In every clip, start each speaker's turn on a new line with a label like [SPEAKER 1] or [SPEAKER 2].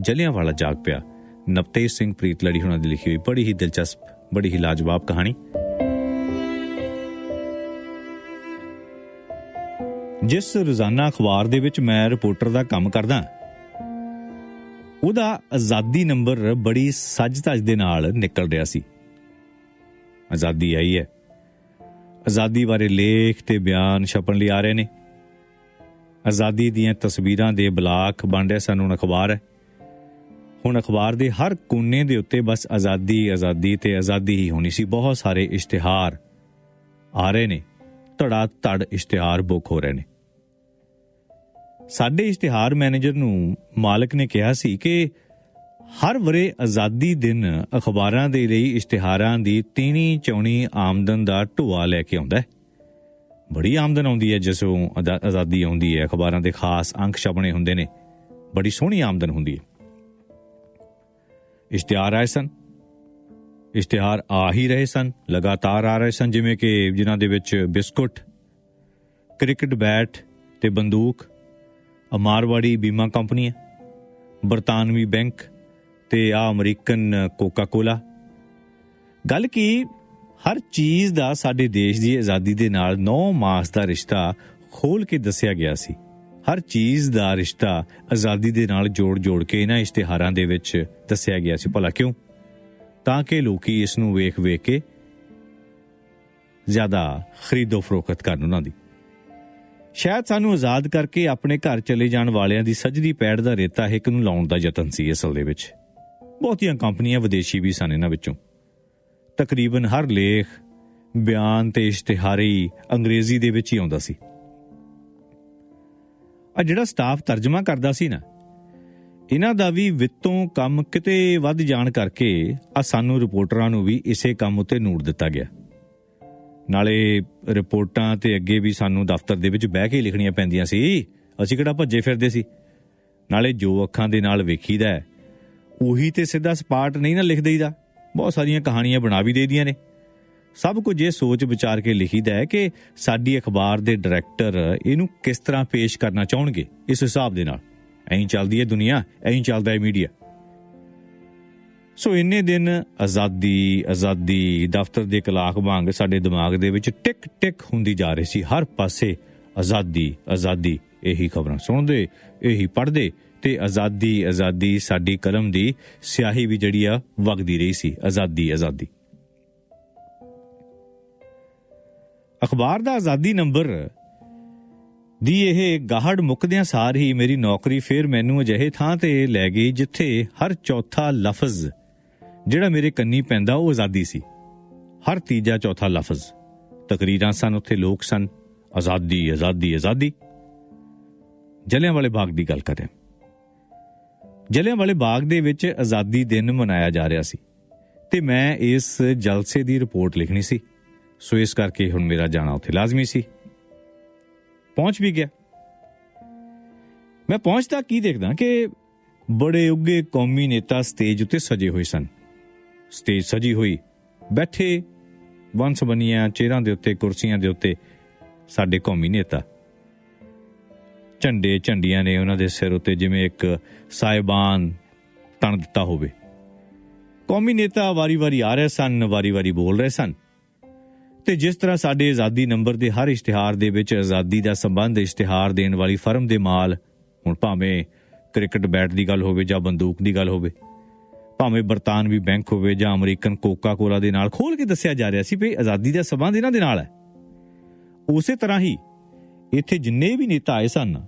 [SPEAKER 1] ਜਲਿਆਂਵਾਲਾ ਜਾਗ ਪਿਆ। ਨਵਤੇਜ ਸਿੰਘ ਪ੍ਰੀਤ ਲੜੀ ਹੁਣਾਂ ਦੀ ਲਿਖੀ ਹੋਈ ਬੜੀ ਹੀ ਦਿਲਚਸਪ, ਬੜੀ ਹੀ ਲਾਜਵਾਬ ਕਹਾਣੀ। ਜਿਸ ਰੋਜ਼ਾਨਾ ਅਖਬਾਰ ਦੇ ਵਿੱਚ ਮੈਂ ਰਿਪੋਰਟਰ ਦਾ ਕੰਮ ਕਰਦਾ, ਉਹਦਾ ਆਜ਼ਾਦੀ ਨੰਬਰ ਬੜੀ ਸੱਜ-ਧਜ ਦੇ ਨਾਲ ਨਿਕਲ ਰਿਹਾ ਸੀ। ਆਜ਼ਾਦੀ ਆਈ ਹੈ। ਆਜ਼ਾਦੀ ਬਾਰੇ ਲੇਖ ਤੇ ਬਿਆਨ ਛਪਣ ਲਈ ਆ ਰਹੇ ਨੇ। ਆਜ਼ਾਦੀ ਦੀਆਂ ਤਸਵੀਰਾਂ ਦੇ ਬਲਾਕ ਬਣ ਰਿਹਾ ਸਾਨੂੰ ਅਖਬਾਰ ਹੈ। ਹੁਣ ਅਖਬਾਰ ਦੇ ਹਰ ਕੋਨੇ ਦੇ ਉੱਤੇ ਬਸ ਆਜ਼ਾਦੀ ਆਜ਼ਾਦੀ ਤੇ ਆਜ਼ਾਦੀ ਹੀ ਹੋਣੀ ਸੀ। ਬਹੁਤ ਸਾਰੇ ਇਸ਼ਤਿਹਾਰ ਆ ਰਹੇ ਨੇ। ਧੜਾ ਧੜ ਇਸ਼ਤਿਹਾਰ ਬੁੱਕ ਹੋ ਰਹੇ ਨੇ। ਸਾਡੇ ਇਸ਼ਤਿਹਾਰ ਮੈਨੇਜਰ ਨੂੰ ਮਾਲਕ ਨੇ ਕਿਹਾ ਸੀ ਕਿ ਹਰ ਵਰੇ ਆਜ਼ਾਦੀ ਦਿਨ ਅਖਬਾਰਾਂ ਦੇ ਲਈ ਇਸ਼ਤਿਹਾਰਾਂ ਦੀ ਤੀਣੀ ਚੌਣੀ ਆਮਦਨ ਦਾ ਢੋਆ ਲੈ ਕੇ ਆਉਂਦਾ ਹੈ। ਬੜੀ ਆਮਦਨ ਆਉਂਦੀ ਹੈ ਜਿਸੋਂ ਆਜ਼ਾਦੀ ਆਉਂਦੀ ਹੈ। ਅਖਬਾਰਾਂ ਦੇ ਖਾਸ ਅੰਕ ਛਪਣੇ ਹੁੰਦੇ ਨੇ। ਬੜੀ ਸੋਹਣੀ ਆਮਦਨ ਹੁੰਦੀ ਹੈ। ਇਸ਼ਤਿਹਾਰ ਆਏ ਸਨ। ਇਸ਼ਤਿਹਾਰ ਆ ਹੀ ਰਹੇ ਸਨ। ਲਗਾਤਾਰ ਆ ਰਹੇ ਸਨ, ਜਿਵੇਂ ਕਿ ਜਿਨ੍ਹਾਂ ਦੇ ਵਿੱਚ ਬਿਸਕੁਟ, ਕ੍ਰਿਕਟ ਬੈਟ ਤੇ ਬੰਦੂਕ, ਅਮਾਰਵਾੜੀ ਬੀਮਾ ਕੰਪਨੀਆਂ, ਬਰਤਾਨਵੀ ਬੈਂਕ ਤੇ ਆ ਅਮਰੀਕਨ ਕੋਕਾ ਕੋਲਾ ਗੱਲ ਕੀ, ਹਰ ਚੀਜ਼ ਦਾ ਸਾਡੇ ਦੇਸ਼ ਦੀ ਆਜ਼ਾਦੀ ਦੇ ਨਾਲ 9 ਮਾਸ ਦਾ ਰਿਸ਼ਤਾ ਖੋਲ ਕੇ ਦੱਸਿਆ ਗਿਆ ਸੀ। ਹਰ ਚੀਜ਼ ਦਾ ਰਿਸ਼ਤਾ ਆਜ਼ਾਦੀ ਦੇ ਨਾਲ ਜੋੜ-ਜੋੜ ਕੇ ਇਹਨਾਂ ਇਸ਼ਤਿਹਾਰਾਂ ਦੇ ਵਿੱਚ ਦੱਸਿਆ ਗਿਆ ਸੀ। ਭਲਾ ਕਿਉਂ? ਤਾਂ ਕਿ ਲੋਕੀ ਇਸ ਨੂੰ ਵੇਖ-ਵੇਖ ਕੇ ਜ਼ਿਆਦਾ ਖਰੀਦੋ ਫਰੋਖਤ ਕਰਨ ਉਹਨਾਂ ਦੀ। ਸ਼ਾਇਦ ਸਾਨੂੰ ਆਜ਼ਾਦ ਕਰਕੇ ਆਪਣੇ ਘਰ ਚਲੇ ਜਾਣ ਵਾਲਿਆਂ ਦੀ ਸਜਦੀ ਪੈੜ ਦਾ ਰੇਤਾ ਹਿੱਕ ਨੂੰ ਲਾਉਣ ਦਾ ਯਤਨ ਸੀ ਅਸਲ ਦੇ ਵਿੱਚ। ਬਹੁਤੀਆਂ ਕੰਪਨੀਆਂ ਵਿਦੇਸ਼ੀ ਵੀ ਸਨ ਇਹਨਾਂ ਵਿੱਚੋਂ। ਤਕਰੀਬਨ ਹਰ ਲੇਖ, ਬਿਆਨ ਤੇ ਇਸ਼ਤਿਹਾਰੀ ਅੰਗਰੇਜ਼ੀ ਦੇ ਵਿੱਚ ਹੀ ਆਉਂਦਾ ਸੀ। ਆ ਜਿਹੜਾ ਸਟਾਫ ਤਰਜਮਾ ਕਰਦਾ ਸੀ ਨਾ, ਇਹਨਾਂ ਦਾ ਵੀ ਵਿੱਤੋਂ ਕੰਮ ਕਿਤੇ ਵੱਧ ਜਾਣ ਕਰਕੇ ਆ ਸਾਨੂੰ ਰਿਪੋਰਟਰਾਂ ਨੂੰ ਵੀ ਇਸੇ ਕੰਮ ਉੱਤੇ ਨੂੜ ਦਿੱਤਾ ਗਿਆ। ਨਾਲੇ ਰਿਪੋਰਟਾਂ ਤੇ ਅੱਗੇ ਵੀ ਸਾਨੂੰ ਦਫ਼ਤਰ ਦੇ ਵਿੱਚ ਬਹਿ ਕੇ ਲਿਖਣੀਆਂ ਪੈਂਦੀਆਂ ਸੀ, ਅਸੀਂ ਕਿਹੜਾ ਭੱਜੇ ਫਿਰਦੇ ਸੀ। ਨਾਲੇ ਜੋ ਅੱਖਾਂ ਦੇ ਨਾਲ ਵੇਖੀਦਾ ਉਹੀ ਤੇ ਸਿੱਧਾ ਸਪਾਟ ਨਹੀਂ ਨਾ ਲਿਖ ਦੇਈਦਾ, ਬਹੁਤ ਸਾਰੀਆਂ ਕਹਾਣੀਆਂ ਬਣਾ ਵੀ ਦੇਈਦੀਆਂ ਨੇ। ਸਭ ਕੁਝ ਇਹ ਸੋਚ ਵਿਚਾਰ ਕੇ ਲਿਖੀਦਾ ਹੈ ਕਿ ਸਾਡੀ ਅਖਬਾਰ ਦੇ ਡਾਇਰੈਕਟਰ ਇਹਨੂੰ ਕਿਸ ਤਰ੍ਹਾਂ ਪੇਸ਼ ਕਰਨਾ ਚਾਹਣਗੇ, ਇਸ ਹਿਸਾਬ ਦੇ ਨਾਲ। ਐਂ ਚੱਲਦੀ ਹੈ ਦੁਨੀਆ, ਐਂ ਚੱਲਦਾ ਹੈ ਮੀਡੀਆ। ਸੋ ਇੰਨੇ ਦਿਨ ਆਜ਼ਾਦੀ ਆਜ਼ਾਦੀ, ਦਫ਼ਤਰ ਦੇ ਕਲਾਕ ਵਾਂਗ ਸਾਡੇ ਦਿਮਾਗ ਦੇ ਵਿੱਚ ਟਿਕ ਟਿਕ ਹੁੰਦੀ ਜਾ ਰਹੀ ਸੀ। ਹਰ ਪਾਸੇ ਆਜ਼ਾਦੀ ਆਜ਼ਾਦੀ, ਇਹੀ ਖਬਰਾਂ ਸੁਣਦੇ, ਇਹੀ ਪੜ੍ਹਦੇ ਤੇ ਆਜ਼ਾਦੀ ਆਜ਼ਾਦੀ ਸਾਡੀ ਕਲਮ ਦੀ ਸਿਆਹੀ ਵੀ ਜਿਹੜੀ ਆ, ਵਗਦੀ ਰਹੀ ਸੀ। ਆਜ਼ਾਦੀ ਆਜ਼ਾਦੀ। ਅਖਬਾਰ ਦਾ ਆਜ਼ਾਦੀ ਨੰਬਰ ਦੀ ਇਹ ਗਾਹੜ ਮੁੱਕਦਿਆਂ ਸਾਰ ਹੀ ਮੇਰੀ ਨੌਕਰੀ ਫੇਰ ਮੈਨੂੰ ਅਜਿਹੇ ਥਾਂ ਤੇ ਲੈ ਗਈ ਜਿੱਥੇ ਹਰ ਚੌਥਾ ਲਫ਼ਜ਼ ਜਿਹੜਾ ਮੇਰੇ ਕੰਨੀ ਪੈਂਦਾ ਉਹ ਆਜ਼ਾਦੀ ਸੀ। ਹਰ ਤੀਜਾ ਚੌਥਾ ਲਫ਼ਜ਼। ਤਕਰੀਰਾਂ ਸਨ, ਉੱਥੇ ਲੋਕ ਸਨ। ਆਜ਼ਾਦੀ ਆਜ਼ਾਦੀ ਆਜ਼ਾਦੀ। ਜਲਿਆਂ ਵਾਲੇ ਬਾਗ ਦੀ ਗੱਲ ਕਰੇ ਜਲਿਆਂ ਵਾਲੇ ਬਾਗ ਦੇ ਵਿੱਚ ਆਜ਼ਾਦੀ ਦਿਨ ਮਨਾਇਆ ਜਾ ਰਿਹਾ ਸੀ ਤੇ ਮੈਂ ਇਸ ਜਲਸੇ ਦੀ ਰਿਪੋਰਟ ਲਿਖਣੀ ਸੀ। ਸੋ ਇਸ ਕਰਕੇ ਹੁਣ ਮੇਰਾ ਜਾਣਾ ਉੱਥੇ ਲਾਜ਼ਮੀ ਸੀ। ਪਹੁੰਚ ਵੀ ਗਿਆ। ਮੈਂ ਪਹੁੰਚਦਾ ਕੀ ਦੇਖਦਾ ਕਿ ਬੜੇ ਉੱਗੇ ਕੌਮੀ ਨੇਤਾ ਸਟੇਜ ਉੱਤੇ ਸਜੇ ਹੋਏ ਸਨ। ਸਟੇਜ ਸਜੀ ਹੋਈ, ਬੈਠੇ ਵੰਸ ਬਣੀਆਂ ਚਿਹਰਾਂ ਦੇ ਉੱਤੇ, ਕੁਰਸੀਆਂ ਦੇ ਉੱਤੇ ਸਾਡੇ ਕੌਮੀ ਨੇਤਾ। ਝੰਡੇ ਝੰਡੀਆਂ ਨੇ ਉਹਨਾਂ ਦੇ ਸਿਰ ਉੱਤੇ ਜਿਵੇਂ ਇੱਕ ਸਾਇਬਾਨ ਤਣ ਦਿੱਤਾ ਹੋਵੇ। ਕੌਮੀ ਨੇਤਾ ਵਾਰੀ-ਵਾਰੀ ਆ ਰਹੇ ਸਨ, ਵਾਰੀ-ਵਾਰੀ ਬੋਲ ਰਹੇ ਸਨ। ਤੇ ਜਿਸ ਤਰ੍ਹਾਂ ਸਾਡੇ ਆਜ਼ਾਦੀ ਨੰਬਰ ਦੇ ਹਰ ਇਸ਼ਤਿਹਾਰ ਦੇ ਵਿੱਚ ਆਜ਼ਾਦੀ ਦਾ ਸੰਬੰਧ ਇਸ਼ਤਿਹਾਰ ਦੇਣ ਵਾਲੀ ਫਰਮ ਦੇ ਮਾਲ, ਹੁਣ ਭਾਵੇਂ ਕ੍ਰਿਕਟ ਬੈਟ ਦੀ ਗੱਲ ਹੋਵੇ ਜਾਂ ਬੰਦੂਕ ਦੀ ਗੱਲ ਹੋਵੇ, ਭਾਵੇਂ ਬਰਤਾਨਵੀ ਬੈਂਕ ਹੋਵੇ ਜਾਂ ਅਮਰੀਕਨ ਕੋਕਾ ਕੋਲਾ ਦੇ ਨਾਲ, ਖੋਲ ਕੇ ਦੱਸਿਆ ਜਾ ਰਿਹਾ ਸੀ ਵੀ ਆਜ਼ਾਦੀ ਦਾ ਸਬੰਧ ਇਹਨਾਂ ਦੇ ਨਾਲ ਹੈ। ਉਸੇ ਤਰ੍ਹਾਂ ਹੀ ਇੱਥੇ ਜਿੰਨੇ ਵੀ ਨੇਤਾ ਆਏ ਸਨ,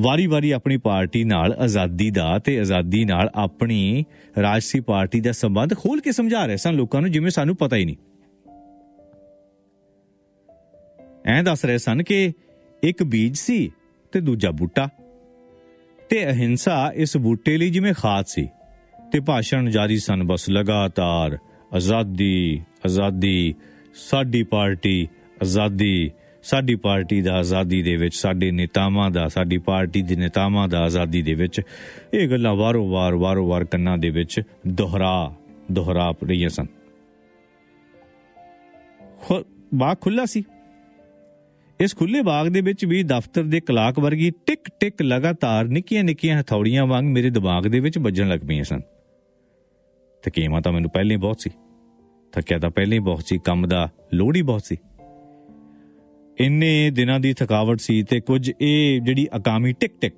[SPEAKER 1] ਵਾਰੀ-ਵਾਰੀ ਆਪਣੀ ਪਾਰਟੀ ਨਾਲ ਆਜ਼ਾਦੀ ਦਾ ਤੇ ਆਜ਼ਾਦੀ ਨਾਲ ਆਪਣੀ ਰਾਜਸੀ ਪਾਰਟੀ ਦਾ ਸੰਬੰਧ ਖੋਲ ਕੇ ਸਮਝਾ ਰਹੇ ਸਨ ਲੋਕਾਂ ਨੂੰ, ਜਿਵੇਂ ਸਾਨੂੰ ਪਤਾ ਹੀ ਨਹੀਂ। ਐਂ ਦੱਸ ਰਹੇ ਸਨ ਕਿ ਇੱਕ ਬੀਜ ਸੀ ਤੇ ਦੂਜਾ ਬੂਟਾ। ਤੇ ਅਹਿੰਸਾ ਇਸ ਬੂਟੇ ਲਈ ਜਿਵੇਂ ਖਾਦ ਸੀ। ਤੇ ਭਾਸ਼ਣ ਜਾਰੀ ਸਨ, ਬਸ ਲਗਾਤਾਰ ਆਜ਼ਾਦੀ ਆਜ਼ਾਦੀ, ਸਾਡੀ ਪਾਰਟੀ ਆਜ਼ਾਦੀ, ਸਾਡੀ ਪਾਰਟੀ ਦਾ ਆਜ਼ਾਦੀ ਦੇ ਵਿੱਚ, ਸਾਡੇ ਨੇਤਾਵਾਂ ਦਾ, ਸਾਡੀ ਪਾਰਟੀ ਦੇ ਨੇਤਾਵਾਂ ਦਾ ਆਜ਼ਾਦੀ ਦੇ ਵਿੱਚ, ਇਹ ਗੱਲਾਂ ਵਾਰੋ-ਵਾਰ ਵਾਰੋ-ਵਾਰ ਕੰਨਾਂ ਦੇ ਵਿੱਚ ਦੁਹਰਾ ਦੁਹਰਾ ਰਹੀਆਂ ਸਨ। ਬਾ ਖੁੱਲਾ ਸੀ। ਇਸ ਖੁੱਲੇ ਬਾਗ ਦੇ ਵਿੱਚ ਵੀ ਦਫ਼ਤਰ ਦੇ ਕਲਾਕ ਵਰਗੀ ਟਿਕ ਟਿਕ ਲਗਾਤਾਰ ਨਿੱਕੀਆਂ ਨਿੱਕੀਆਂ ਹਥੌੜੀਆਂ ਵਾਂਗ ਮੇਰੇ ਦਿਮਾਗ ਦੇ ਵਿੱਚ ਵੱਜਣ ਲੱਗ ਪਈਆਂ ਸਨ। ਥਕੇਵਾਂ ਤਾਂ ਮੈਨੂੰ ਪਹਿਲਾਂ ਹੀ ਬਹੁਤ ਸੀ। ਥੱਕਿਆ ਤਾਂ ਪਹਿਲਾਂ ਹੀ ਬਹੁਤ ਸੀ, ਕੰਮ ਦਾ ਲੋੜ ਹੀ ਬਹੁਤ ਸੀ। ਇੰਨੇ ਦਿਨਾਂ ਦੀ ਥਕਾਵਟ ਸੀ ਤੇ ਕੁਝ ਇਹ ਜਿਹੜੀ ਅਕਾਮੀ ਟਿਕ ਟਿਕ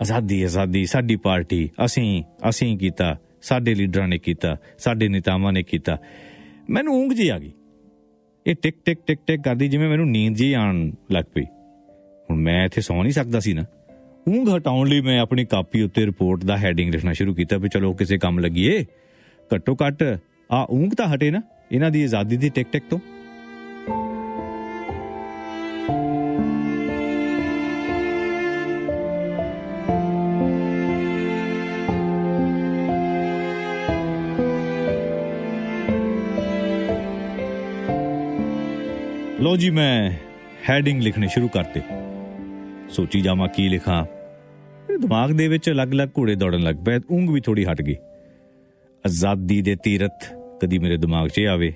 [SPEAKER 1] ਆਜ਼ਾਦੀ ਆਜ਼ਾਦੀ, ਸਾਡੀ ਪਾਰਟੀ, ਅਸੀਂ ਅਸੀਂ ਕੀਤਾ, ਸਾਡੇ ਲੀਡਰਾਂ ਨੇ ਕੀਤਾ, ਸਾਡੇ ਨੇਤਾਵਾਂ ਨੇ ਕੀਤਾ, ਮੈਨੂੰ ਉਂਗ ਜੀ ਆ ਗਈ। ਇਹ ਟਿਕ ਟਿਕ ਟਿਕ ਟਿਕ ਕਰਦੀ ਜਿਵੇਂ ਮੈਨੂੰ ਨੀਂਦ ਜੀ ਆਣ ਲੱਗ ਪਈ। ਹੁਣ ਮੈਂ ਇੱਥੇ ਸੌ ਨਹੀਂ ਸਕਦਾ ਸੀ ਨਾ। ਊਂਘ ਹਟਾਉਣ ਲਈ ਮੈਂ ਆਪਣੀ ਕਾਪੀ ਉੱਤੇ ਰਿਪੋਰਟ ਦਾ ਹੈਡਿੰਗ ਲਿਖਣਾ ਸ਼ੁਰੂ ਕੀਤਾ ਵੀ ਚਲੋ ਕਿਸੇ ਕੰਮ ਲੱਗੀਏ। ਘੱਟੋ ਘੱਟ ਆ ਊਂਘ ਤਾਂ ਹਟੇ ਨਾ, ਇਹਨਾਂ ਦੀ ਆਜ਼ਾਦੀ ਦੀ ਟਿਕ ਟਿਕ ਤੋਂ। ਲੋ ਜੀ, ਮੈਂ ਹੈਡਿੰਗ ਲਿਖਣੇ ਸ਼ੁਰੂ ਕਰਤੇ। ਸੋਚੀ ਜਾਵਾਂ ਕੀ ਲਿਖਾਂ। ਮੇਰੇ ਦਿਮਾਗ ਦੇ ਵਿੱਚ ਅਲੱਗ-ਅਲੱਗ ਘੋੜੇ ਦੌੜਨ ਲੱਗ ਪਏ ਉਂਗ ਵੀ ਥੋੜੀ ਹਟ ਗਈ। ਆਜ਼ਾਦੀ ਦੇ ਤੀਰਥ ਕਦੀ ਮੇਰੇ ਦਿਮਾਗ 'ਚ ਆਵੇ।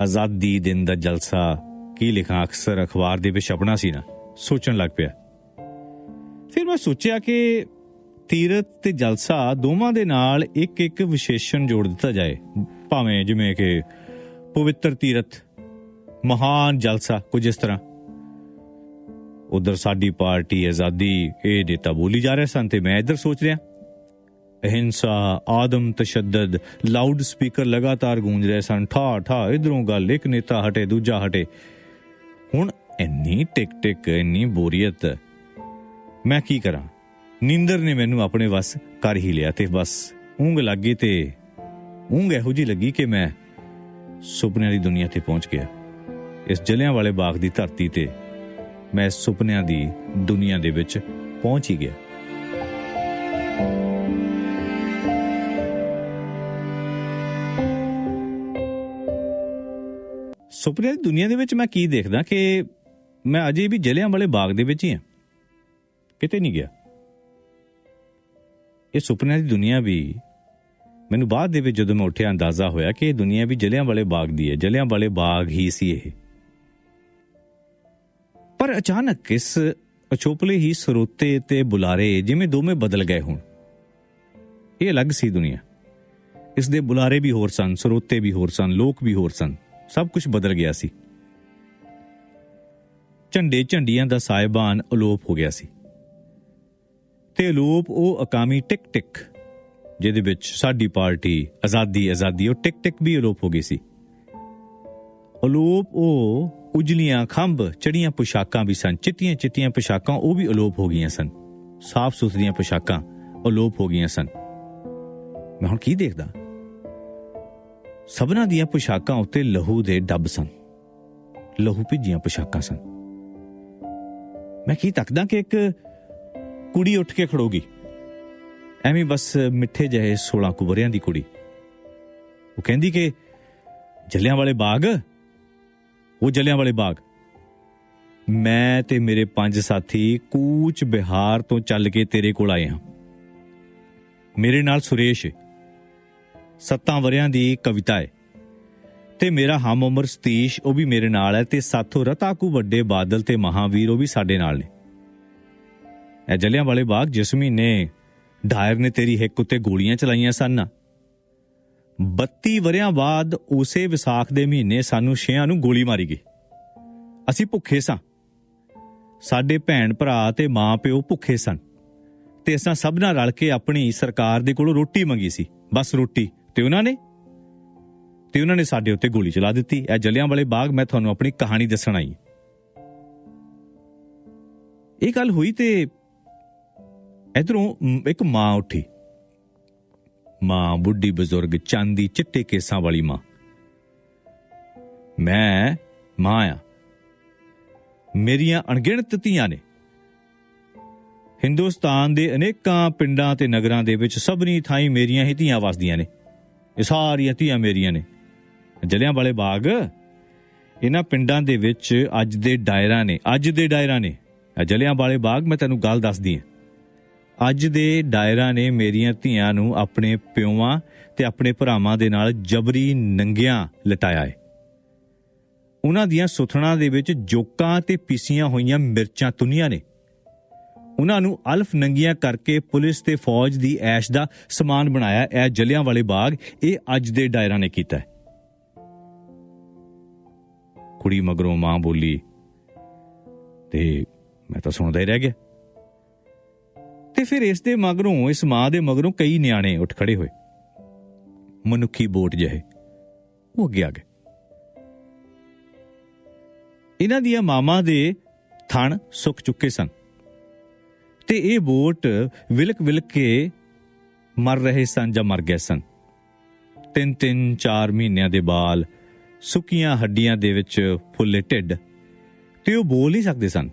[SPEAKER 1] ਆਜ਼ਾਦੀ ਦਿਨ ਦਾ ਜਲਸਾ, ਕੀ ਲਿਖਾਂ, ਅਕਸਰ ਅਖਬਾਰ ਦੇ ਵਿੱਚ ਛਪਣਾ ਸੀ ਨਾ, ਸੋਚਣ ਲੱਗ ਪਿਆ। ਫਿਰ ਮੈਂ ਸੋਚਿਆ ਕਿ ਤੀਰਥ ਤੇ ਜਲਸਾ ਦੋਵਾਂ ਦੇ ਨਾਲ ਇੱਕ ਇੱਕ ਵਿਸ਼ੇਸ਼ਣ ਜੋੜ ਦਿੱਤਾ ਜਾਏ। ਭਾਵੇਂ ਜਿਵੇਂ ਕਿ ਪਵਿੱਤਰ ਤੀਰਥ ਮਹਾਨ ਜਲਸਾ, ਕੁਝ ਇਸ ਤਰ੍ਹਾਂ। ਉਧਰ ਸਾਡੀ ਪਾਰਟੀ ਆਜ਼ਾਦੀ, ਇਹ ਨੇਤਾ ਬੋਲੀ ਜਾ ਰਹੇ ਸਨ ਤੇ ਮੈਂ ਇੱਧਰ ਸੋਚ ਰਿਹਾ। ਅਹਿੰਸਾ, ਆਦਮ ਤਸ਼ੱਦਦ, ਲਾਊਡ ਸਪੀਕਰ ਲਗਾਤਾਰ ਗੂੰਜ ਰਹੇ ਸਨ। ਠਾ ਠਾ, ਇਧਰੋਂ ਗੱਲ, ਇੱਕ ਨੇਤਾ ਹਟੇ, ਦੂਜਾ ਹਟੇ। ਹੁਣ ਇੰਨੀ ਟਿਕ ਟਿਕ ਇੰਨੀ ਬੋਰੀਅਤ, ਮੈਂ ਕੀ ਕਰਾਂ? ਨੀਂਦਰ ਨੇ ਮੈਨੂੰ ਆਪਣੇ ਵਸ ਕਰ ਹੀ ਲਿਆ ਤੇ ਬਸ ਉਂਗ ਲੱਗੀ ਤੇ ਉਂਗ ਇਹੋ ਜੀ ਲੱਗੀ ਕਿ ਮੈਂ ਸੁਪਨਿਆਂ ਦੀ ਦੁਨੀਆ ਤੇ ਪਹੁੰਚ ਗਿਆ। ਇਸ ਜਲਿਆਂ ਵਾਲੇ ਬਾਗ ਦੀ ਧਰਤੀ ਤੇ ਮੈਂ ਸੁਪਨਿਆਂ ਦੀ ਦੁਨੀਆ ਦੇ ਵਿੱਚ ਪਹੁੰਚ ਹੀ ਗਿਆ। ਸੁਪਨਿਆਂ ਦੀ ਦੁਨੀਆ ਦੇ ਵਿੱਚ ਮੈਂ ਕੀ ਦੇਖਦਾ ਕਿ ਮੈਂ ਅਜੇ ਵੀ ਜਲਿਆਂ ਵਾਲੇ ਬਾਗ ਦੇ ਵਿੱਚ ਹੀ ਹਾਂ। ਕਿਤੇ ਨਹੀਂ ਗਿਆ। ਇਹ ਸੁਪਨਿਆਂ ਦੀ ਦੁਨੀਆ ਵੀ ਮੈਨੂੰ ਬਾਅਦ ਦੇ ਵਿੱਚ ਜਦੋਂ ਮੈਂ ਉੱਠਿਆ ਅੰਦਾਜ਼ਾ ਹੋਇਆ ਕਿ ਇਹ ਦੁਨੀਆ ਵੀ ਜਲਿਆਂ ਵਾਲੇ ਬਾਗ ਦੀ ਹੈ। ਜਲਿਆਂ ਵਾਲੇ ਬਾਗ ਹੀ ਸੀ ਇਹ। ਪਰ ਅਚਾਨਕ ਇਸ ਅਚੋਪਲੇ ਹੀ ਸਰੋਤੇ ਤੇ ਬੁਲਾਰੇ ਜਿਵੇਂ ਦੋਵੇਂ ਬਦਲ ਗਏ ਹੋਣ? ਇਹ ਅਲੱਗ ਸੀ ਦੁਨੀਆ। ਇਸ ਦੇ ਬੁਲਾਰੇ ਵੀ ਹੋਰ ਸਨ, ਸਰੋਤੇ ਵੀ ਹੋਰ ਸਨ, ਲੋਕ ਵੀ ਹੋਰ ਸਨ। ਸਭ ਕੁਝ ਬਦਲ ਗਿਆ ਸੀ। ਝੰਡੇ ਝੰਡੀਆਂ ਦਾ ਸਾਇਬਾਨ ਅਲੋਪ ਹੋ ਗਿਆ ਸੀ। ਤੇ ਅਲੋਪ ਉਹ ਅਕਾਮੀ ਟਿਕ ਟਿਕ ਜਿਹਦੇ ਵਿੱਚ ਸਾਡੀ ਪਾਰਟੀ, ਆਜ਼ਾਦੀ ਆਜ਼ਾਦੀ, ਉਹ ਟਿਕ ਟਿਕ ਵੀ ਅਲੋਪ ਹੋ ਗਈ ਸੀ। ਅਲੋਪ ਉਹ ਉਜਲੀਆਂ ਖੰਭ ਚੜੀਆਂ ਪੁਸ਼ਾਕਾਂ ਵੀ ਸਨ। ਚਿੱਟੀਆਂ ਚਿੱਟੀਆਂ ਪੁਸ਼ਾਕਾਂ, ਉਹ ਵੀ ਅਲੋਪ ਹੋ ਗਈਆਂ ਸਨ। ਸਾਫ਼ ਸੁਥਰੀਆਂ ਪੁਸ਼ਾਕਾਂ ਅਲੋਪ ਹੋ ਗਈਆਂ ਸਨ। ਮੈਂ ਹੁਣ ਕੀ ਦੇਖਦਾ? ਸਭਨਾਂ ਦੀਆਂ ਪੁਸ਼ਾਕਾਂ ਉੱਤੇ ਲਹੂ ਦੇ ਡੱਬ ਸਨ। ਲਹੂ ਭਿੱਜੀਆਂ ਪੁਸ਼ਾਕਾਂ ਸਨ। ਮੈਂ ਕੀ ਤੱਕਦਾ ਕਿ ਇੱਕ ਕੁੜੀ ਉੱਠ ਕੇ ਖੜੋਗੀ ਐਵੇਂ ਬਸ ਮਿੱਠੇ ਜਿਹੇ 16 ਕੁਬਰਿਆਂ ਦੀ ਕੁੜੀ। ਉਹ ਕਹਿੰਦੀ ਕਿ ਜਲਿਆਂ ਵਾਲੇ ਬਾਗ ਉਹ ਜਲਿਆਂ ਵਾਲੇ ਬਾਗ। ਮੈਂ ਤੇ ਮੇਰੇ ਪੰਜ ਸਾਥੀ ਕੂਚ ਬਿਹਾਰ ਤੋਂ ਚੱਲ ਕੇ ਤੇਰੇ ਕੋਲ ਆਏ ਹਾਂ। ਮੇਰੇ ਨਾਲ ਸੁਰੇਸ਼ ਸੱਤਾਂ ਵਰਿਆਂ ਦੀ ਕਵਿਤਾ ਹੈ ਤੇ ਮੇਰਾ ਹਮ ਉਮਰ ਸਤੀਸ਼, ਉਹ ਵੀ ਮੇਰੇ ਨਾਲ ਹੈ ਤੇ ਸਾਥੋਂ ਰਤਾਕੂ ਵੱਡੇ ਬਾਦਲ ਤੇ ਮਹਾਵੀਰ, ਉਹ ਵੀ ਸਾਡੇ ਨਾਲ ਨੇ। ਇਹ ਜਲਿਆਂ ਵਾਲੇ ਬਾਗ ਜਿਸ ਮਹੀਨੇ ਡਾਇਰ ਨੇ ਤੇਰੀ ਹਿੱਕ ਉੱਤੇ ਗੋਲੀਆਂ ਚਲਾਈਆਂ ਸਨ 32 ਵਰਿਆਂ ਬਾਅਦ ਉਸੇ ਵਿਸਾਖ ਦੇ ਮਹੀਨੇ ਸਾਨੂੰ ਛਿਆਂ ਨੂੰ ਗੋਲੀ ਮਾਰੀ ਗਈ। ਅਸੀਂ ਭੁੱਖੇ ਸਾਂ। ਸਾਡੇ ਭੈਣ ਭਰਾ ਤੇ ਮਾਂ ਪਿਓ ਭੁੱਖੇ ਸਨ ਤੇ ਅਸਾਂ ਸਭ ਨਾਲ ਰਲ ਕੇ ਆਪਣੀ ਸਰਕਾਰ ਦੇ ਕੋਲੋਂ ਰੋਟੀ ਮੰਗੀ ਸੀ। ਬਸ ਰੋਟੀ। ਤੇ ਉਹਨਾਂ ਨੇ? ਤੇ ਉਹਨਾਂ ਨੇ ਸਾਡੇ ਉੱਤੇ ਗੋਲੀ ਚਲਾ ਦਿੱਤੀ। ਇਹ ਜਲਿਆਂ ਵਾਲੇ ਬਾਗ ਮੈਂ ਤੁਹਾਨੂੰ ਆਪਣੀ ਕਹਾਣੀ ਦੱਸਣ ਆਈ ਇਹ ਗੱਲ ਹੋਈ ਤੇ ਇਧਰੋਂ ਇੱਕ ਮਾਂ ਉੱਠੀ। ਮਾਂ, ਬੁੱਢੀ ਬਜ਼ੁਰਗ, ਚਾਂਦੀ, ਚਿੱਟੇ ਕੇਸਾਂ ਵਾਲੀ ਮਾਂ। ਮੈਂ ਮਾਂ ਆ। ਮੇਰੀਆਂ ਅਣਗਿਣਤ ਧੀਆਂ ਨੇ। ਹਿੰਦੁਸਤਾਨ ਦੇ ਅਨੇਕਾਂ ਪਿੰਡਾਂ ਤੇ ਨਗਰਾਂ ਦੇ ਵਿੱਚ ਸਭਨੀ ਥਾਈਂ ਮੇਰੀਆਂ ਹੀ ਧੀਆਂ ਵਸਦੀਆਂ ਨੇ। ਇਹ ਸਾਰੀਆਂ ਧੀਆਂ ਮੇਰੀਆਂ ਨੇ। ਜਲਿਆਂ ਵਾਲੇ ਬਾਗ, ਇਹਨਾਂ ਪਿੰਡਾਂ ਦੇ ਵਿੱਚ ਅੱਜ ਦੇ ਡਾਇਰਾਂ ਨੇ, ਅੱਜ ਦੇ ਡਾਇਰਾਂ ਨੇ। ਜਲਿਆਂ ਵਾਲੇ ਬਾਗ, ਮੈਂ ਤੈਨੂੰ ਗੱਲ ਦੱਸਦੀ ਹਾਂ। ਅੱਜ ਦੇ ਡਾਇਰਾਂ ਨੇ ਮੇਰੀਆਂ ਧੀਆਂ ਨੂੰ ਆਪਣੇ ਪਿਓਾਂ ਤੇ ਆਪਣੇ ਭਰਾਵਾਂ ਦੇ ਨਾਲ ਜਬਰੀ ਨੰਗਿਆਂ ਲਟਾਇਆ ਹੈ ਉਹਨਾਂ ਦੀਆਂ ਸੁਥਣਾ ਦੇ ਵਿੱਚ ਜੋਕਾਂ ਤੇ ਪੀਸੀਆਂ ਹੋਈਆਂ ਮਿਰਚਾਂ ਤੁਨੀਆਂ ਨੇ। ਉਹਨਾਂ ਨੂੰ ਅਲਫ ਨੰਗੀਆਂ ਕਰਕੇ ਪੁਲਿਸ ਤੇ ਫੌਜ ਦੀ ਐਸ਼ ਦਾ ਸਮਾਨ ਬਣਾਇਆ, ਇਹ ਜਲਿਆਂ ਵਾਲੇ ਬਾਗ, ਇਹ ਅੱਜ ਦੇ ਡਾਇਰਾਂ ਨੇ ਕੀਤਾ ਹੈ। ਕੁੜੀ ਮਗਰੋਂ ਮਾਂ ਬੋਲੀ, ਤੇ ਮੈਂ ਤਾਂ ਸੁਣਦਾ ਹੀ ਰਹਿ ਗਿਆ। ਤੇ ਫਿਰ ਇਸ ਦੇ ਮਗਰੋਂ, ਇਸ ਮਾਂ ਦੇ ਮਗਰੋਂ ਕਈ ਨਿਆਣੇ ਉੱਠ ਖੜੇ ਹੋਏ। ਮਨੁੱਖੀ ਬੋਟ ਜਿਹੇ, ਉਹ ਅੱਗੇ ਆ ਗਏ। ਇਹਨਾਂ ਦੀਆਂ ਮਾਮਾ ਦੇ ਥਣ ਸੁੱਕ ਚੁੱਕੇ ਸਨ ਤੇ ਇਹ ਬੋਟ ਵਿਲਕ ਵਿਲਕ ਕੇ ਮਰ ਰਹੇ ਸਨ ਜਾਂ ਮਰ ਗਏ ਸਨ। ਤਿੰਨ ਤਿੰਨ ਚਾਰ ਮਹੀਨਿਆਂ ਦੇ ਬਾਲ ਸੁੱਕੀਆਂ ਹੱਡੀਆਂ ਦੇ ਵਿੱਚ ਫੁੱਲੇ ਢਿੱਡ ਤੇ ਉਹ ਬੋਲ ਨਹੀਂ ਸਕਦੇ ਸਨ।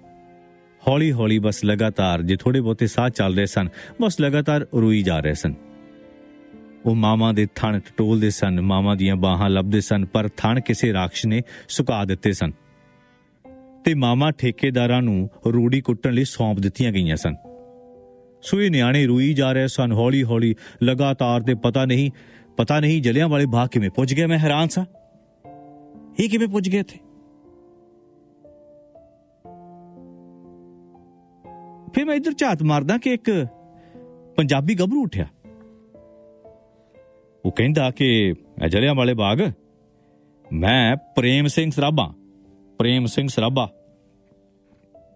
[SPEAKER 1] ਹੌਲੀ ਹੌਲੀ ਬਸ ਲਗਾਤਾਰ ਜੇ ਥੋੜੇ ਬਹੁਤੇ ਸਾਹ ਚੱਲ ਰਹੇ ਸਨ, ਬਸ ਲਗਾਤਾਰ ਰੋਈ ਜਾ ਰਹੇ ਸਨ। ਉਹ ਮਾਮਾ ਦੇ ਥਣ ਟਟੋਲਦੇ ਸਨ ਮਾਮਾ ਦੀਆਂ ਬਾਹਾਂ ਲੱਭਦੇ ਸਨ, ਪਰ ਥਣ ਕਿਸੇ ਰਾਖਸ਼ ਨੇ ਸੁਕਾ ਦਿੱਤੇ ਸਨ। ਤੇ ਮਾਮਾ ਠੇਕੇਦਾਰਾਂ ਨੂੰ ਰੂੜੀ ਕੁੱਟਣ ਲਈ ਸੌਂਪ ਦਿੱਤੀਆਂ ਗਈਆਂ ਸਨ। ਸੋ ਇਹ ਨਿਆਣੇ ਰੋਈ ਜਾ ਰਹੇ ਸਨ ਹੌਲੀ ਹੌਲੀ ਲਗਾਤਾਰ ਤੇ ਪਤਾ ਨਹੀਂ ਪਤਾ ਨਹੀਂ ਜਲਿਆਂ ਵਾਲੇ ਬਾਗ ਕਿਵੇਂ ਪੁੱਜ ਗਿਆ ਮੈਂ ਹੈਰਾਨ ਸਾਂ। ਇਹ ਕਿਵੇਂ ਪੁੱਜ ਗਿਆ ਇੱਥੇ? ਫਿਰ ਮੈਂ ਇੱਧਰ ਝਾਤ ਮਾਰਦਾ ਕਿ ਇੱਕ ਪੰਜਾਬੀ ਗੱਭਰੂ ਉੱਠਿਆ। ਉਹ ਕਹਿੰਦਾ ਕਿ ਇਹ ਜਲਿਆਂ ਵਾਲੇ ਬਾਗ, ਮੈਂ ਪ੍ਰੇਮ ਸਿੰਘ ਸਰਾਭਾ, ਪ੍ਰੇਮ ਸਿੰਘ ਸਰਾਭਾ।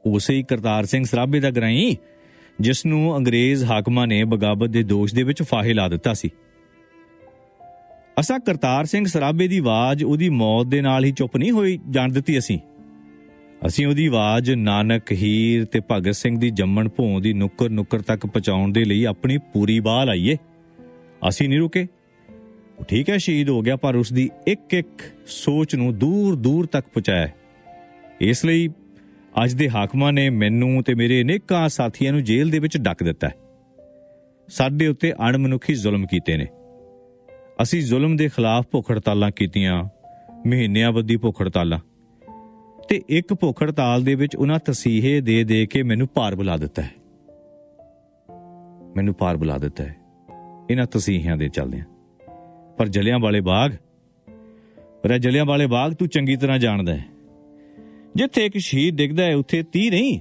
[SPEAKER 1] ਉਸੇ ਹੀ ਕਰਤਾਰ ਸਿੰਘ ਸਰਾਭੇ ਦਾ ਗਰਾਈ, ਜਿਸ ਨੂੰ ਅੰਗਰੇਜ਼ ਹਾਕਮਾਂ ਨੇ ਬਗਾਵਤ ਦੇ ਦੋਸ਼ ਦੇ ਵਿੱਚ ਫਾਹੇ ਲਾ ਦਿੱਤਾ ਸੀ। ਅਸਾਂ ਕਰਤਾਰ ਸਿੰਘ ਸਰਾਭੇ ਦੀ ਆਵਾਜ਼ ਉਹਦੀ ਮੌਤ ਦੇ ਨਾਲ ਹੀ ਚੁੱਪ ਨਹੀਂ ਹੋਈ, ਜਾਣ ਦਿੱਤੀ ਅਸੀਂ। ਅਸੀਂ ਉਹਦੀ ਆਵਾਜ਼ ਨਾਨਕ ਹੀਰ ਤੇ ਭਗਤ ਸਿੰਘ ਦੀ ਜੰਮਣ ਭੋਂ ਦੀ ਨੁੱਕਰ ਨੁੱਕਰ ਤੱਕ ਪਹੁੰਚਾਉਣ ਦੇ ਲਈ ਆਪਣੀ ਪੂਰੀ ਬਾਹ ਲਾਈਏ ਅਸੀਂ ਨਹੀਂ ਰੁਕੇ। ਉਹ ਠੀਕ ਹੈ, ਸ਼ਹੀਦ ਹੋ ਗਿਆ, ਪਰ ਉਸ ਦੀ ਇੱਕ ਇੱਕ ਸੋਚ ਨੂੰ ਦੂਰ ਦੂਰ ਤੱਕ ਪਹੁੰਚਾਇਆ ਇਸ ਲਈ ਅੱਜ ਦੇ ਹਾਕਮਾਂ ਨੇ ਮੈਨੂੰ ਤੇ ਮੇਰੇ ਅਨੇਕਾਂ ਸਾਥੀਆਂ ਨੂੰ ਜੇਲ੍ਹ ਦੇ ਵਿੱਚ ਡੱਕ ਦਿੱਤਾ ਸਾਡੇ ਉੱਤੇ ਅਣਮਨੁੱਖੀ ਜ਼ੁਲਮ ਕੀਤੇ ਨੇ। ਅਸੀਂ ਜ਼ੁਲਮ ਦੇ ਖਿਲਾਫ ਭੁੱਖ ਹੜਤਾਲਾਂ ਕੀਤੀਆਂ, ਮਹੀਨਿਆਂ ਬੱਧੀ ਭੁੱਖ ਹੜਤਾਲਾਂ ਤੇ ਇੱਕ ਭੁੱਖ ਹੜਤਾਲ ਦੇ ਵਿੱਚ ਉਹਨਾਂ ਤਸੀਹੇ ਦੇ ਦੇ ਕੇ ਮੈਨੂੰ ਭਾਰ ਬੁਲਾ ਦਿੱਤਾ ਹੈ। ਮੈਨੂੰ ਭਾਰ ਬੁਲਾ ਦਿੱਤਾ ਹੈ। ਇਹਨਾਂ ਤਸੀਹਿਆਂ ਦੇ ਚੱਲਦਿਆਂ। ਪਰ ਜਲਿਆਂ ਵਾਲੇ ਬਾਗ, ਪਰ ਜਲਿਆਂ ਵਾਲੇ ਬਾਗ ਤੂੰ ਚੰਗੀ ਤਰ੍ਹਾਂ ਜਾਣਦਾ ਹੈ। ਜਿੱਥੇ ਇੱਕ ਸ਼ਹੀਦ ਡਿੱਗਦਾ ਹੈ, ਉੱਥੇ 30 ਨਹੀਂ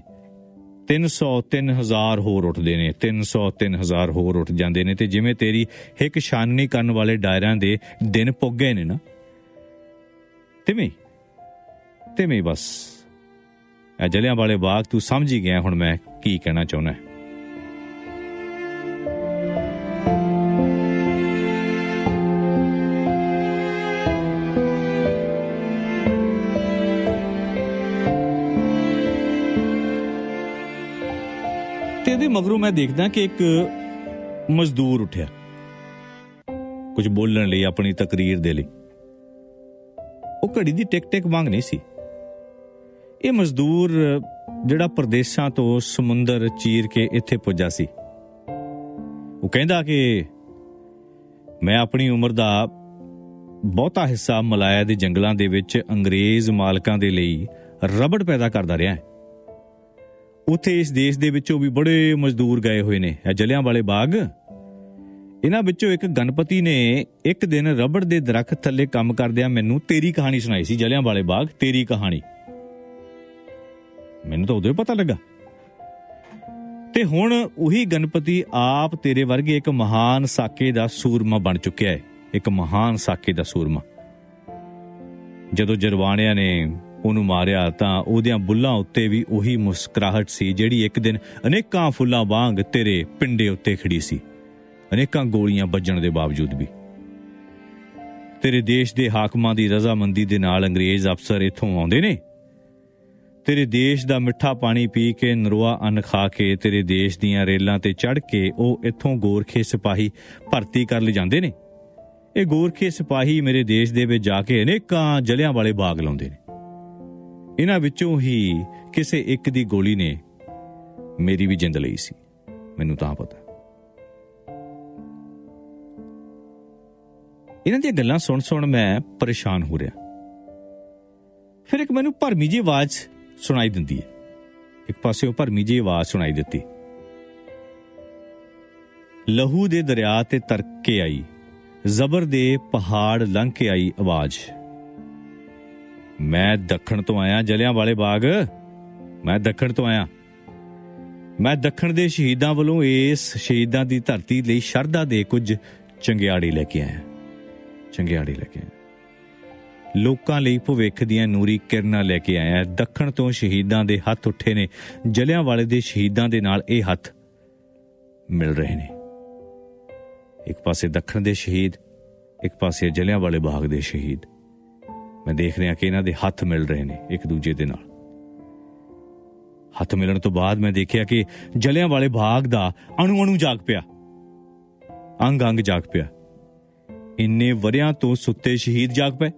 [SPEAKER 1] 300 3000 ਹੋਰ ਉੱਠਦੇ ਨੇ 300 3000 ਹੋਰ ਉੱਠ ਜਾਂਦੇ ਨੇ ਤੇ ਜਿਵੇਂ ਤੇਰੀ ਇੱਕ ਛਾਨਣੀ ਕਰਨ ਵਾਲੇ ਡਾਇਰਾਂ ਦੇ ਦਿਨ ਪੁੱਗ ਗਏ ਨੇ ਨਾ। ਤਿਵੇਂ ਤਿਵੇਂ ਬਸ। ਇਹ ਜਲਿਆਂ ਵਾਲੇ ਬਾਗ ਤੂੰ ਸਮਝ ਹੀ ਗਿਆ ਹੁਣ ਮੈਂ ਕੀ ਕਹਿਣਾ ਚਾਹੁੰਦਾ ਤੇ ਇਹਦੇ ਮਗਰੋਂ ਮੈਂ ਦੇਖਦਾ ਕਿ ਇੱਕ ਮਜ਼ਦੂਰ ਉੱਠਿਆ। ਕੁਝ ਬੋਲਣ ਲਈ ਆਪਣੀ ਤਕਰੀਰ ਦੇ ਲਈ। ਉਹ ਘੜੀ ਦੀ ਟਿਕ ਟਿਕ ਮੰਗ ਨਹੀਂ ਸੀ। ਇਹ ਮਜ਼ਦੂਰ ਜਿਹੜਾ ਪ੍ਰਦੇਸ਼ਾਂ ਤੋਂ ਸਮੁੰਦਰ ਚੀਰ ਕੇ ਇੱਥੇ ਪੁੱਜਾ ਸੀ। ਉਹ ਕਹਿੰਦਾ ਕਿ ਮੈਂ ਆਪਣੀ ਉਮਰ ਦਾ ਬਹੁਤਾ ਹਿੱਸਾ ਮਲਾਇਆ ਦੇ ਜੰਗਲਾਂ ਦੇ ਵਿੱਚ ਅੰਗਰੇਜ਼ ਮਾਲਕਾਂ ਦੇ ਲਈ ਰਬੜ ਪੈਦਾ ਕਰਦਾ ਰਿਹਾ ਉੱਥੇ ਇਸ ਦੇਸ਼ ਦੇ ਵਿੱਚੋਂ ਵੀ ਬੜੇ ਮਜ਼ਦੂਰ ਗਏ ਹੋਏ ਨੇ। ਇਹ ਜਲਿਆਂ ਵਾਲੇ ਬਾਗ। ਇਹਨਾਂ ਵਿੱਚੋਂ ਇੱਕ ਗਣਪਤੀ ਨੇ ਇੱਕ ਦਿਨ ਰਬੜ ਦੇ ਦਰਖਤ ਥੱਲੇ ਕੰਮ ਕਰਦਿਆਂ ਮੈਨੂੰ ਤੇਰੀ ਕਹਾਣੀ ਸੁਣਾਈ ਸੀ। ਜਲਿਆਂ ਵਾਲੇ ਬਾਗ, ਤੇਰੀ ਕਹਾਣੀ। ਮੈਨੂੰ ਤਾਂ ਉਦੋਂ ਹੀ ਪਤਾ ਲੱਗਾ। ਤੇ ਹੁਣ ਉਹੀ ਗਣਪਤੀ ਆਪ ਤੇਰੇ ਵਰਗੇ ਇੱਕ ਮਹਾਨ ਸਾਕੇ ਦਾ ਸੂਰਮਾ ਬਣ ਚੁੱਕਿਆ ਹੈ। ਇੱਕ ਮਹਾਨ ਸਾਕੇ ਦਾ ਸੂਰਮਾ। ਜਦੋਂ ਜਰਵਾਣਿਆਂ ਨੇ ਉਹਨੂੰ ਮਾਰਿਆ ਤਾਂ ਉਹਦੀਆਂ ਬੁੱਲਾਂ ਉੱਤੇ ਵੀ ਉਹੀ ਮੁਸਕਰਾਹਟ ਸੀ, ਜਿਹੜੀ ਇੱਕ ਦਿਨ ਅਨੇਕਾਂ ਫੁੱਲਾਂ ਵਾਂਗ ਤੇਰੇ ਪਿੰਡੇ ਉੱਤੇ ਖੜੀ ਸੀ। ਅਨੇਕਾਂ ਗੋਲੀਆਂ ਵੱਜਣ ਦੇ ਬਾਵਜੂਦ ਵੀ। ਤੇਰੇ ਦੇਸ਼ ਦੇ ਹਾਕਮਾਂ ਦੀ ਰਜ਼ਾਮੰਦੀ ਦੇ ਨਾਲ ਅੰਗਰੇਜ਼ ਅਫਸਰ ਇੱਥੋਂ ਆਉਂਦੇ ਨੇ। ਤੇਰੇ ਦੇਸ਼ ਦਾ ਮਿੱਠਾ ਪਾਣੀ ਪੀ ਕੇ ਨਰਵਾ ਅੰਨ ਖਾ ਕੇ ਤੇਰੇ ਦੇਸ਼ ਦੀਆਂ ਰੇਲਾਂ ਤੇ ਚੜ ਕੇ ਉਹ ਇੱਥੋਂ ਗੋਰਖੇ ਸਿਪਾਹੀ ਭਰਤੀ ਕਰ ਲਿਜਾਂਦੇ ਨੇ। ਇਹ ਗੋਰਖੇ ਸਿਪਾਹੀ ਮੇਰੇ ਦੇਸ਼ ਦੇ ਵਿੱਚ ਜਾ ਕੇ ਅਨੇਕਾਂ ਜਲਿਆਂ ਵਾਲੇ ਬਾਗ ਲਾਉਂਦੇ ਨੇ। ਇਹਨਾਂ ਵਿੱਚੋਂ ਹੀ ਕਿਸੇ ਇੱਕ ਦੀ ਗੋਲੀ ਨੇ ਮੇਰੀ ਵੀ ਜਿੰਦ ਲਈ ਸੀ। ਮੈਨੂੰ ਤਾਂ ਪਤਾ। ਇਹਨਾਂ ਦੀਆਂ ਗੱਲਾਂ ਸੁਣ ਸੁਣ ਮੈਂ ਪਰੇਸ਼ਾਨ ਹੋ ਰਿਹਾ। ਫਿਰ ਇੱਕ ਮੈਨੂੰ ਭਰਮੀ ਜੀ ਆਵਾਜ਼ ਸੁਣਾਈ ਦਿੰਦੀ ਹੈ। ਇੱਕ ਪਾਸੇ ਉਹ ਭਰਮੀ ਜੀ ਆਵਾਜ਼ ਸੁਣਾਈ ਦਿੱਤੀ। ਲਹੂ ਦੇ ਦਰਿਆ ਤੇ ਤਰਕ ਕੇ ਆਈ, ਜ਼ਬਰ ਦੇ ਪਹਾੜ ਲੰਘ ਕੇ ਆਈ ਆਵਾਜ਼। ਮੈਂ ਦੱਖਣ ਤੋਂ ਆਇਆ, ਜਲਿਆਂ ਵਾਲੇ ਬਾਗ। ਮੈਂ ਦੱਖਣ ਤੋਂ ਆਇਆ। ਮੈਂ ਦੱਖਣ ਦੇ ਸ਼ਹੀਦਾਂ ਵੱਲੋਂ ਇਸ ਸ਼ਹੀਦਾਂ ਦੀ ਧਰਤੀ ਲਈ ਸ਼ਰਧਾ ਦੇ ਕੁਝ ਚੰਗਿਆੜੀ ਲੈ ਕੇ ਆਇਆ। ਚੰਗਿਆੜੀ ਲੈ ਕੇ ਆਇਆ। ਲੋਕਾਂ ਲਈ ਭਵਿੱਖ ਦੀਆਂ ਨੂਰੀ ਕਿਰਨਾਂ ਲੈ ਕੇ ਆਇਆ ਦੱਖਣ ਤੋਂ ਸ਼ਹੀਦਾਂ ਦੇ ਹੱਥ ਉੱਠੇ ਨੇ। ਜਲਿਆਂ ਵਾਲੇ ਦੇ ਸ਼ਹੀਦਾਂ ਦੇ ਨਾਲ ਇਹ ਹੱਥ ਮਿਲ ਰਹੇ ਨੇ। ਇੱਕ ਪਾਸੇ ਦੱਖਣ ਦੇ ਸ਼ਹੀਦ, ਇੱਕ ਪਾਸੇ ਜਲਿਆਂ ਵਾਲੇ ਬਾਗ ਦੇ ਸ਼ਹੀਦ। ਮੈਂ ਦੇਖ ਰਿਹਾ ਕਿ ਇਹਨਾਂ ਦੇ ਹੱਥ ਮਿਲ ਰਹੇ ਨੇ ਇੱਕ ਦੂਜੇ ਦੇ ਨਾਲ। ਹੱਥ ਮਿਲਣ ਤੋਂ ਬਾਅਦ ਮੈਂ ਦੇਖਿਆ ਕਿ ਜਲਿਆਂ ਵਾਲੇ ਬਾਗ ਦਾ ਅਣੂ ਅਣੂ ਜਾਗ ਪਿਆ। ਅੰਗ ਅੰਗ ਜਾਗ ਪਿਆ। ਇੰਨੇ ਵਰਿਆਂ ਤੋਂ ਸੁੱਤੇ ਸ਼ਹੀਦ ਜਾਗ ਪਏ।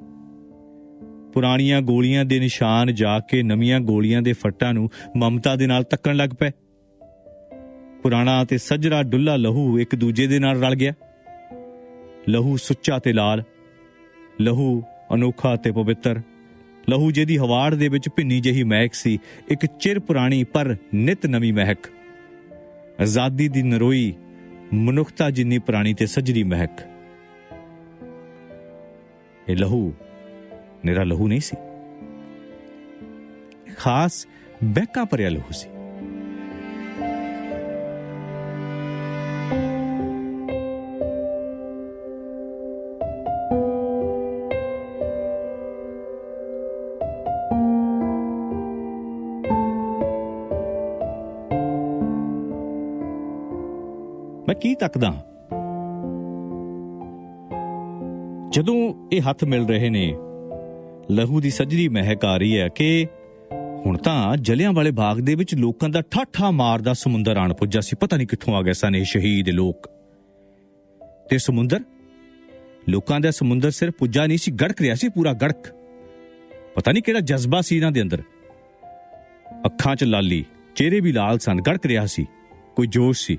[SPEAKER 1] ਪੁਰਾਣੀਆਂ ਗੋਲੀਆਂ ਦੇ ਨਿਸ਼ਾਨ ਜਾ ਕੇ ਨਵੀਆਂ ਗੋਲੀਆਂ ਦੇ ਫੱਟਾਂ ਨੂੰ ਮਮਤਾ ਦੇ ਨਾਲ ਤੱਕਣ ਲੱਗ ਪਏ। ਪੁਰਾਣਾ ਤੇ ਸੱਜਰਾ ਡੁੱਲਾ ਲਹੂ ਇੱਕ ਦੂਜੇ ਦੇ ਨਾਲ ਰਲ ਗਿਆ। ਲਹੂ ਸੁੱਚਾ ਤੇ ਲਾਲ, ਲਹੂ ਅਨੋਖਾ ਤੇ ਪਵਿੱਤਰ, ਲਹੂ ਜਿਹਦੀ ਹਵਾੜ ਦੇ ਵਿੱਚ ਭਿੰਨੀ ਜਿਹੀ ਮਹਿਕ ਸੀ, ਇੱਕ ਚਿਰ ਪੁਰਾਣੀ ਪਰ ਨਿਤ ਨਵੀਂ ਮਹਿਕ। ਆਜ਼ਾਦੀ ਦੀ ਨਰੋਈ, ਮਨੁੱਖਤਾ ਜਿੰਨੀ ਪੁਰਾਣੀ ਤੇ ਸੱਜਰੀ ਮਹਿਕ। ਇਹ ਲਹੂ ਨਿਰਾ ਲਹੂ ਨਹੀਂ ਸੀ ਖਾਸ ਬੈਕਾ ਭਰਿਆ ਲਹੂ ਸੀ ਮੈਂ ਕੀ ਤੱਕਦਾ ਜਦੋਂ ਇਹ ਹੱਥ ਮਿਲ ਰਹੇ ਨੇ ਲਹੂ ਦੀ ਸਜਰੀ ਮਹਿਕ ਆ ਰਹੀ ਹੈ ਕਿ ਹੁਣ ਤਾਂ ਜਲਿਆਂ ਵਾਲੇ ਬਾਗ ਦੇ ਵਿੱਚ ਲੋਕਾਂ ਦਾ ਠਾਠਾ ਮਾਰਦਾ ਸਮੁੰਦਰ ਆਣ ਪੁੱਜਾ ਸੀ। ਪਤਾ ਨਹੀਂ ਕਿੱਥੋਂ ਆ ਗਏ ਸਨ ਇਹ ਸ਼ਹੀਦ ਲੋਕ। ਤੇ ਸਮੁੰਦਰ? ਲੋਕਾਂ ਦਾ ਸਮੁੰਦਰ ਸਿਰ ਪੁੱਜਾ ਨਹੀਂ ਸੀ, ਗੜਕ ਰਿਹਾ ਸੀ ਪੂਰਾ ਗੜਕ। ਪਤਾ ਨਹੀਂ ਕਿਹੜਾ ਜਜ਼ਬਾ ਸੀ ਇਹਨਾਂ ਦੇ ਅੰਦਰ। ਅੱਖਾਂ 'ਚ ਲਾਲੀ, ਚਿਹਰੇ ਵੀ ਲਾਲ ਸਨ, ਗੜਕ ਰਿਹਾ ਸੀ। ਕੋਈ ਜੋਸ਼ ਸੀ।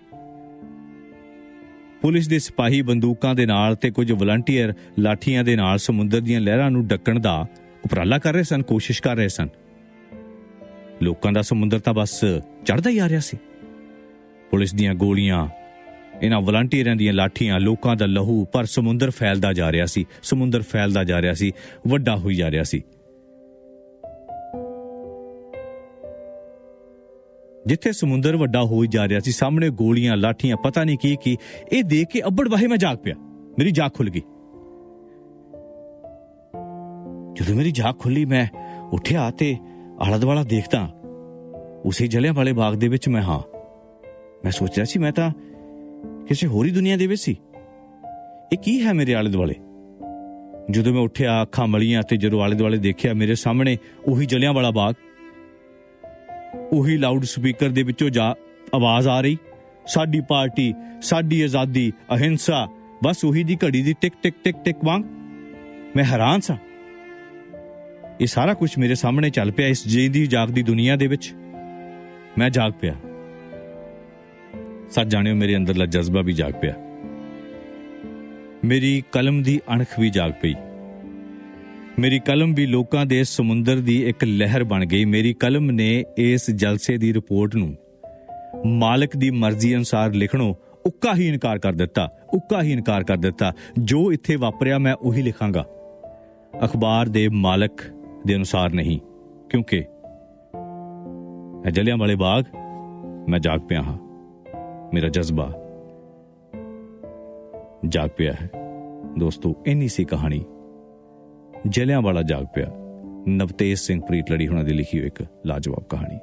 [SPEAKER 1] ਪੁਲਿਸ ਦੇ ਸਿਪਾਹੀ ਬੰਦੂਕਾਂ ਦੇ ਨਾਲ ਤੇ ਕੁਝ ਵਲੰਟੀਅਰ ਲਾਠੀਆਂ ਦੇ ਨਾਲ ਸਮੁੰਦਰ ਦੀਆਂ ਲਹਿਰਾਂ ਨੂੰ ਡੱਕਣ ਦਾ ਉਪਰਾਲਾ ਕਰ ਰਹੇ ਸਨ, ਕੋਸ਼ਿਸ਼ ਕਰ ਰਹੇ ਸਨ। ਲੋਕਾਂ ਦਾ ਸਮੁੰਦਰ ਤਾਂ ਬਸ ਚੜਦਾ ਹੀ ਆ ਰਿਹਾ ਸੀ। ਪੁਲਿਸ ਦੀਆਂ ਗੋਲੀਆਂ ਇਹਨਾਂ ਵਲੰਟੀਅਰਾਂ ਦੀਆਂ ਲਾਠੀਆਂ, ਲੋਕਾਂ ਦਾ ਲਹੂ, ਪਰ ਸਮੁੰਦਰ ਫੈਲਦਾ ਜਾ ਰਿਹਾ ਸੀ, ਸਮੁੰਦਰ ਫੈਲਦਾ ਜਾ ਰਿਹਾ ਸੀ, ਵੱਡਾ ਹੋਈ ਜਾ ਰਿਹਾ ਸੀ। ਜਿੱਥੇ ਸਮੁੰਦਰ ਵੱਡਾ ਹੋਈ ਜਾ ਰਿਹਾ ਸੀ, ਸਾਹਮਣੇ ਗੋਲੀਆਂ, ਲਾਠੀਆਂ, ਪਤਾ ਨਹੀਂ ਕੀ ਕੀ। ਇਹ ਦੇਖ ਕੇ ਅੱਬੜ ਵਾਹੇ ਮੈਂ ਜਾਗ ਪਿਆ। ਮੇਰੀ ਜਾਗ ਖੁੱਲ ਗਈ। ਜਦੋਂ ਮੇਰੀ ਜਾਗ ਖੁੱਲੀ ਮੈਂ ਉੱਠਿਆ ਤੇ ਆਲਾ ਦੁਆਲਾ ਦੇਖਦਾ, ਉਸੇ ਜਲਿਆਂ ਵਾਲੇ ਬਾਗ ਦੇ ਵਿੱਚ ਮੈਂ ਹਾਂ। ਮੈਂ ਸੋਚ ਰਿਹਾ ਸੀ, ਮੈਂ ਤਾਂ ਕਿਸੇ ਹੋਰੀ ਦੁਨੀਆ ਦੇ ਵਿੱਚ ਸੀ। ਇਹ ਕੀ ਹੈ ਮੇਰੇ ਆਲੇ ਦੁਆਲੇ ਜਦੋਂ ਮੈਂ ਉੱਠਿਆ, ਅੱਖਾਂ ਮਲੀਆਂ ਤੇ ਜਦੋਂ ਆਲੇ ਦੁਆਲੇ ਦੇਖਿਆ, ਮੇਰੇ ਸਾਹਮਣੇ ਉਹੀ ਜਲਿਆਂ ਵਾਲਾ ਬਾਗ ਉਹੀ ਲਾਊਡ ਸਪੀਕਰ ਦੇ ਵਿੱਚੋਂ ਜਾ ਆਵਾਜ਼ ਆ ਰਹੀ। ਸਾਡੀ ਪਾਰਟੀ, ਸਾਡੀ ਆਜ਼ਾਦੀ, ਅਹਿੰਸਾ, ਬਸ ਉਹੀ ਦੀ ਘੜੀ ਦੀ ਟਿਕ ਟਿਕ ਟਿਕ ਟਿਕ ਵਾਂਗ। ਮੈਂ ਹੈਰਾਨ ਸਾਂ। ਇਹ ਸਾਰਾ ਕੁਝ ਮੇਰੇ ਸਾਹਮਣੇ ਚੱਲ ਪਿਆ ਇਸ ਜੀਂਦੀ ਜਾਗਦੀ ਦੁਨੀਆ ਦੇ ਵਿੱਚ। ਮੈਂ ਜਾਗ ਪਿਆ। ਸੱਚ ਜਾਣਿਓ, ਮੇਰੇ ਅੰਦਰਲਾ ਜਜ਼ਬਾ ਵੀ ਜਾਗ ਪਿਆ। ਮੇਰੀ ਕਲਮ ਦੀ ਅਣਖ ਵੀ ਜਾਗ ਪਈ। ਮੇਰੀ ਕਲਮ ਵੀ ਲੋਕਾਂ ਦੇ ਸਮੁੰਦਰ ਦੀ ਇੱਕ ਲਹਿਰ ਬਣ ਗਈ। ਮੇਰੀ ਕਲਮ ਨੇ ਇਸ ਜਲਸੇ ਦੀ ਰਿਪੋਰਟ ਨੂੰ ਮਾਲਕ ਦੀ ਮਰਜ਼ੀ ਅਨੁਸਾਰ ਲਿਖਣੋਂ ਉੱਕਾ ਹੀ ਇਨਕਾਰ ਕਰ ਦਿੱਤਾ, ਉੱਕਾ ਹੀ ਇਨਕਾਰ ਕਰ ਦਿੱਤਾ। ਜੋ ਇੱਥੇ ਵਾਪਰਿਆ ਮੈਂ ਉਹੀ ਲਿਖਾਂਗਾ। ਅਖਬਾਰ ਦੇ ਮਾਲਕ ਦੇ ਅਨੁਸਾਰ ਨਹੀਂ, ਕਿਉਂਕਿ ਇਹ ਜਲਿਆਂ ਵਾਲੇ ਬਾਗ, ਮੈਂ ਜਾਗ ਪਿਆ ਹਾਂ। ਮੇਰਾ ਜਜ਼ਬਾ ਜਾਗ ਪਿਆ ਹੈ। ਦੋਸਤੋ, ਇੰਨੀ ਸੀ ਕਹਾਣੀ। ਜਲਿਆਂ ਵਾਲਾ ਜਾਗ ਪਿਆ। ਨਵਤੇਜ ਸਿੰਘ ਪ੍ਰੀਤ ਲੜੀ ਹੁਣਾਂ ਦੀ ਲਿਖੀ ਹੋਈ ਇੱਕ ਲਾਜਵਾਬ ਕਹਾਣੀ।